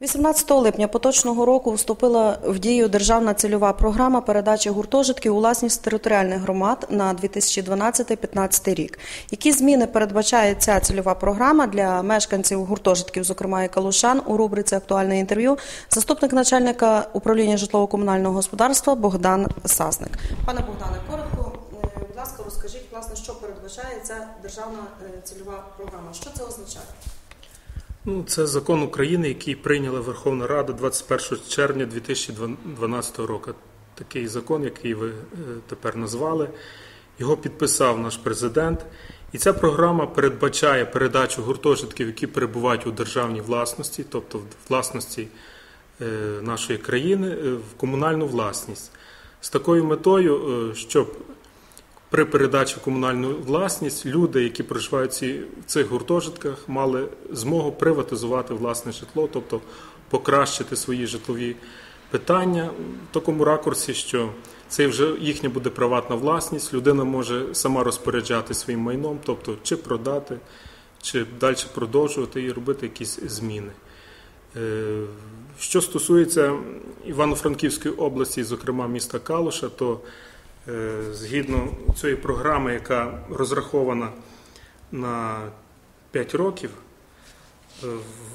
18 липня поточного року вступила в дію державна цільова програма передачі гуртожитків у власність територіальних громад на 2012-2015 рік. Які зміни передбачає ця цільова програма для мешканців гуртожитків, зокрема і Калушан, у рубриці Актуальне інтерв'ю, заступник начальника управління житлово-комунального господарства Богдан Сасник. Пане Богдане, коротко, е, будь ласка, розкажіть, власне, що передбачає ця державна е, цільова програма. Що це означає? Ну, це закон України, який прийняла Верховна Рада 21 червня 2012 року. Такий закон, який ви е, тепер назвали. Його підписав наш президент. І ця програма передбачає передачу гуртожитків, які перебувають у державній власності, тобто в власності е, нашої країни, е, в комунальну власність. З такою метою, щоб при передачі в комунальну власність люди, які проживають в цих гуртожитках, мали змогу приватизувати власне житло, тобто покращити свої житлові питання в такому ракурсі, що це вже їхня буде приватна власність. Людина може сама розпоряджати своїм майном, тобто чи продати, чи далі продовжувати і робити якісь зміни. Е, що стосується Івано-Франківської області, зокрема міста Калуша, то згідно цієї програми, яка розрахована на 5 років, е,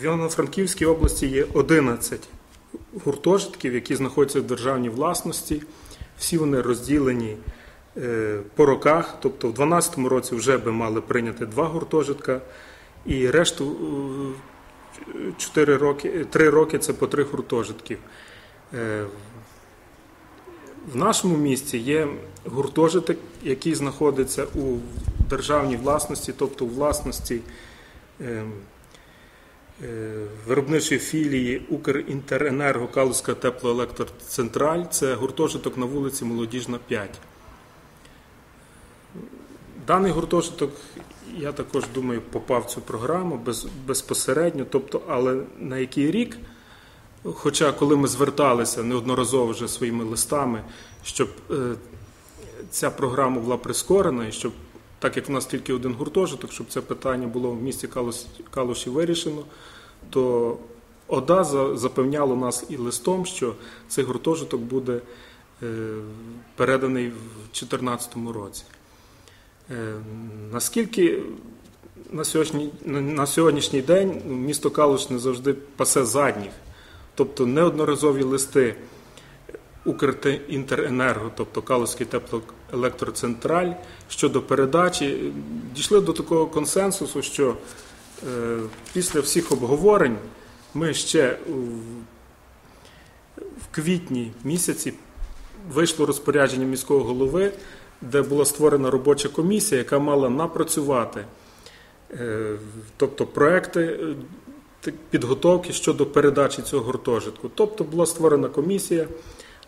в Івано-Франківській області є 11 гуртожитків, які знаходяться в державній власності. Всі вони розділені е, по роках, тобто в 2012 році вже би мали прийняти два гуртожитка, і решту 4 роки, 3 роки це по три гуртожитків. В нашому місті є гуртожиток, який знаходиться у державній власності, тобто у власності е, е, виробничої філії Укрінтеренерго Калузька теплоелектроцентраль. Це гуртожиток на вулиці Молодіжна, 5. Даний гуртожиток, я також думаю, попав в цю програму без, безпосередньо, тобто, але на який рік. Хоча, коли ми зверталися неодноразово вже своїми листами, щоб е, ця програма була прискорена, і щоб, так як в нас тільки один гуртожиток, щоб це питання було в місті Калуші вирішено, то ОДА запевняло нас і листом, що цей гуртожиток буде е, переданий в 2014 році. Е, наскільки на сьогоднішній, на сьогоднішній день місто Калуш не завжди пасе задніх. Тобто неодноразові листи Укрінтеренерго, тобто Калузький теплоелектроцентраль щодо передачі, дійшли до такого консенсусу, що е, після всіх обговорень ми ще в квітні місяці вийшло розпорядження міського голови, де була створена робоча комісія, яка мала напрацювати, е, тобто проекти підготовки щодо передачі цього гуртожитку. Тобто була створена комісія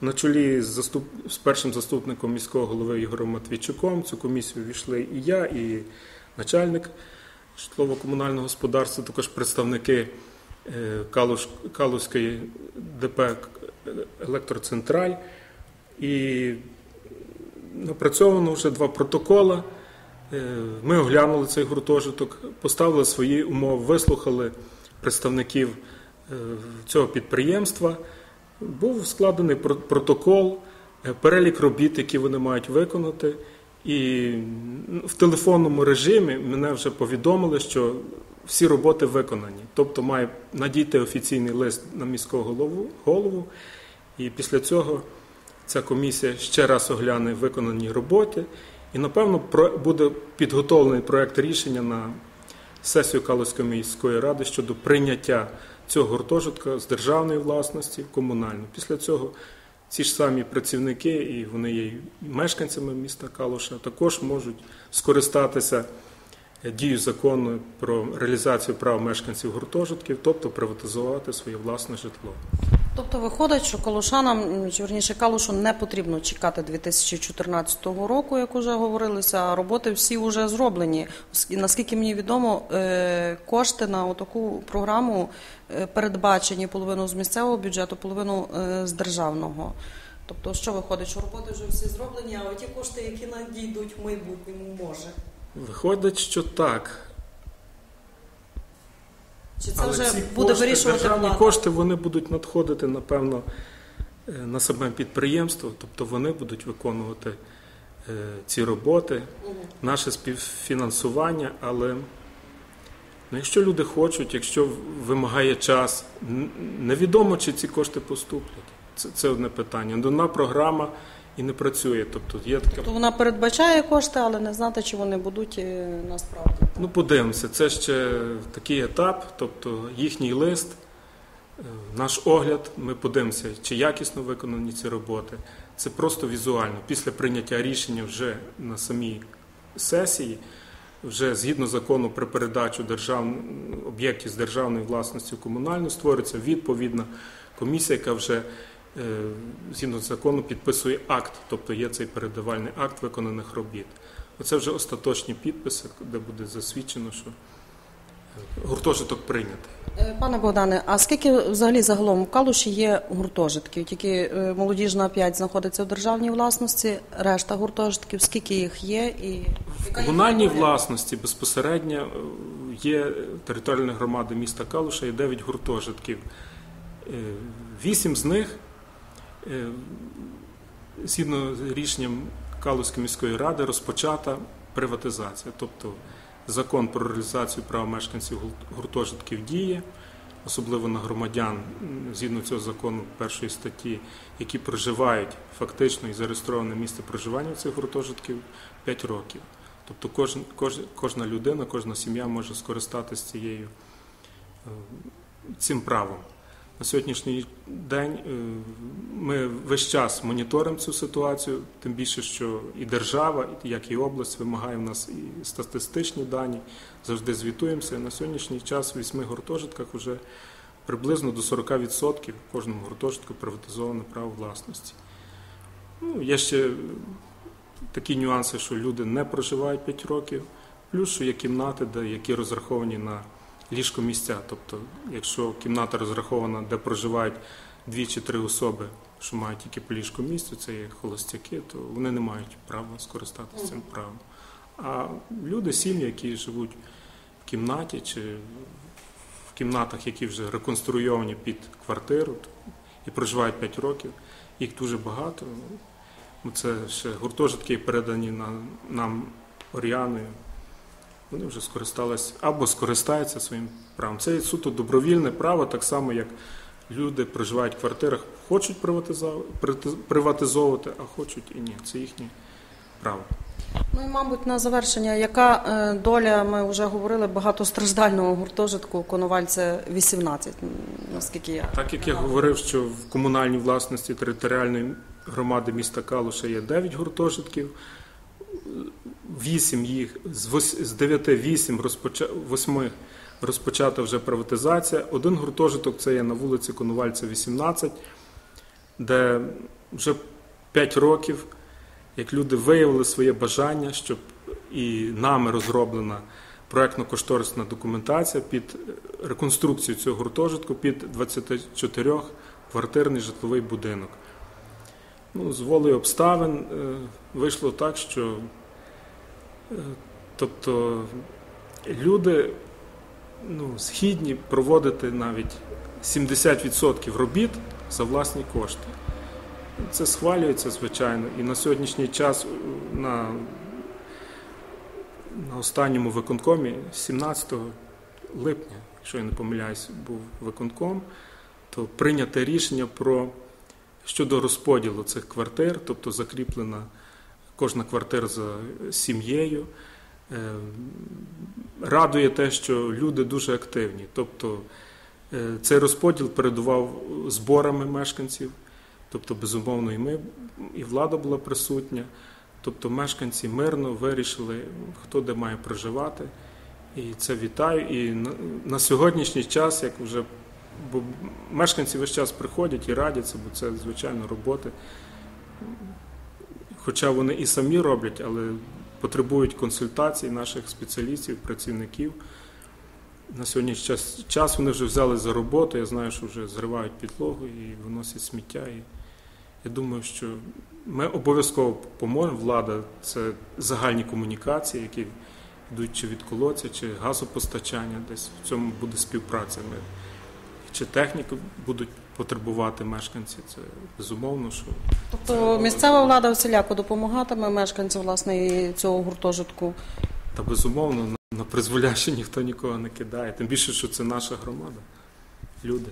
на чолі з, заступ... з першим заступником міського голови Ігорем Матвійчуком. Цю комісію війшли і я, і начальник житлово-комунального господарства, також представники е, Калуш... Калузької ДП Електроцентраль. І напрацьовано вже два протоколи. Е, ми оглянули цей гуртожиток, поставили свої умови, вислухали представників е, цього підприємства, був складений протокол, е, перелік робіт, які вони мають виконати. І в телефонному режимі мене вже повідомили, що всі роботи виконані. Тобто має надійти офіційний лист на міського голову, голову. І після цього ця комісія ще раз огляне виконані роботи. І, напевно, буде підготовлений проєкт рішення на сесію Калузької міської ради щодо прийняття цього гуртожитка з державної власності в комунальну. Після цього ці ж самі працівники, і вони є мешканцями міста Калуша, також можуть скористатися дією закону про реалізацію прав мешканців гуртожитків, тобто приватизувати своє власне житло. Тобто виходить, що Калушанам, чи верніше Калушу не потрібно чекати 2014 року, як вже говорилося, а роботи всі вже зроблені. Наскільки мені відомо, е, кошти на таку програму е, передбачені половину з місцевого бюджету, половину е, з державного. Тобто, що виходить, що роботи вже всі зроблені, а ті кошти, які надійдуть в майбутньому, може. Виходить, що так. Чи це Але вже ці буде кошти, вирішувати державні влада? кошти, вони будуть надходити, напевно, е, на саме підприємство, тобто вони будуть виконувати е, ці роботи, наше співфінансування, але ну, якщо люди хочуть, якщо вимагає час, невідомо, чи ці кошти поступлять. Це, це одне питання. Одна програма і не працює. Тобто є така То вона передбачає кошти, але не знати, чи вони будуть е, насправді. Ну, подивимося, це ще такий етап, тобто їхній лист, е, наш огляд, ми подивимося, чи якісно виконані ці роботи. Це просто візуально. Після прийняття рішення вже на самій сесії, вже згідно закону про передачу держав... об'єктів з державної власності в комунальну, створюється відповідна комісія, яка вже згідно закону підписує акт, тобто є цей передавальний акт виконаних робіт. Оце вже остаточні підписи, де буде засвідчено, що е, гуртожиток прийнятий. Е, Пане Богдане, а скільки взагалі загалом в Калуші є гуртожитків? Тільки е, молодіжна 5 знаходиться в державній власності, решта гуртожитків, скільки їх є і В комунальній власності безпосередньо е, є територіальна громада міста Калуша, є 9 гуртожитків. Е, Вісім з них, е, згідно з рішенням Калуської міської ради, розпочата приватизація. Тобто закон про реалізацію права мешканців гуртожитків діє, особливо на громадян, згідно цього закону першої статті, які проживають фактично і зареєстроване місце проживання цих гуртожитків 5 років. Тобто кожен, кож, кожна людина, кожна сім'я може скористатися цією, е, цим правом. На сьогоднішній день е, ми весь час моніторимо цю ситуацію, тим більше, що і держава, як і область вимагає в нас і статистичні дані, завжди звітуємося. На сьогоднішній час в вісьми гуртожитках вже приблизно до 40% в кожному гуртожитку приватизоване право власності. Ну, є ще такі нюанси, що люди не проживають 5 років, плюс що є кімнати, де, які розраховані на ліжко місця. Тобто, якщо кімната розрахована, де проживають дві чи три особи, що мають тільки по ліжку місцю, це є холостяки, то вони не мають права скористатися цим правом. А люди, сім'ї, які живуть в кімнаті чи в кімнатах, які вже реконструйовані під квартиру і проживають 5 років, їх дуже багато. Це ще гуртожитки передані на, нам Оріаною. Вони вже скористалися або скористаються своїм правом. Це суто добровільне право, так само як люди проживають в квартирах, хочуть приватизов- приватизовувати, а хочуть і ні. Це їхнє право. Ну і мабуть на завершення, яка е, доля, ми вже говорили, багатостраждального гуртожитку Коновальця 18, наскільки я. Так як я говорив, що в комунальній власності територіальної громади міста Калуша є 9 гуртожитків, 8 їх, з вось- з 9 8 розпоча, 8 розпочата вже приватизація. Один гуртожиток це є на вулиці Конувальця 18, де вже 5 років, як люди виявили своє бажання, щоб і нами розроблена проектно-кошторисна документація під реконструкцію цього гуртожитку під 24-квартирний житловий будинок. Ну, з волею обставин е, вийшло так, що е, тобто, люди ну, східні проводити навіть 70% робіт за власні кошти. Це схвалюється, звичайно, і на сьогоднішній час на, на останньому виконкомі 17 липня, якщо я не помиляюсь, був виконком, то прийняте рішення про щодо розподілу цих квартир, тобто закріплена кожна квартира за сім'єю. Е, Радує те, що люди дуже активні. Тобто е, цей розподіл передував зборами мешканців, тобто, безумовно, і ми, і влада була присутня. Тобто мешканці мирно вирішили, хто де має проживати. І це вітаю. І на, на сьогоднішній час, як вже бо мешканці весь час приходять і радяться, бо це звичайно роботи. Хоча вони і самі роблять, але потребують консультацій наших спеціалістів, працівників. На сьогоднішній час, час вони вже взяли за роботу. Я знаю, що вже зривають підлогу і виносять сміття. І я думаю, що ми обов'язково поможемо. Влада це загальні комунікації, які йдуть чи від колодця, чи газопостачання, десь в цьому буде співпраця. Ми чи техніку будуть потребувати мешканці, це безумовно, що Тобто місцева влада всіляко допомагатиме мешканцям власне і цього гуртожитку. та безумовно на, на призволяще ніхто нікого не кидає. Тим більше, що це наша громада, люди.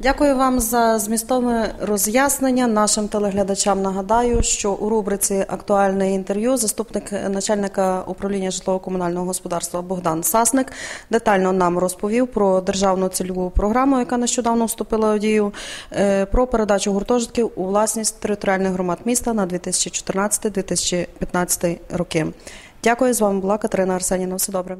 Дякую вам за змістовне роз'яснення. Нашим телеглядачам нагадаю, що у рубриці Актуальне інтерв'ю заступник начальника управління житлово-комунального господарства Богдан Сасник детально нам розповів про державну цільову програму, яка нещодавно вступила в дію, е, про передачу гуртожитків у власність територіальних громад міста на 2014-2015 роки. Дякую з вами була Катерина Арсеніна. Все добре.